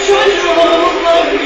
çocuklar!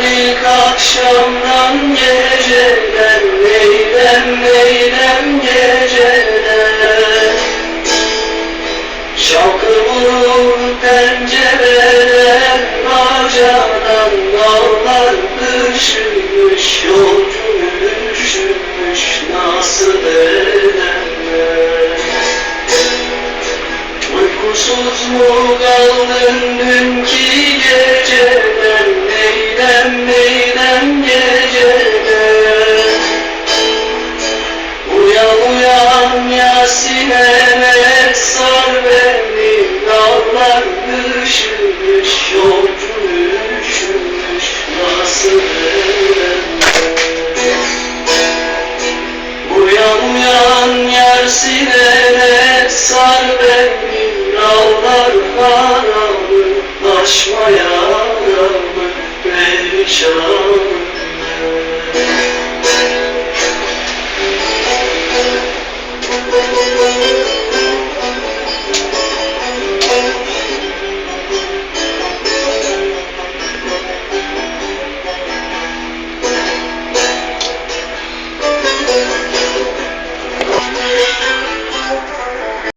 akşamdan geceden Leylem leylem geceden Şalkı vurur pencereden Bacadan dallar düşürmüş yolcu sineme sar beni Dağlar düşmüş, yolcu düşmüş Nasıl evlenme Uyan uyan yer sineme sar beni Dağlar haralı, başmaya yaralı Perişan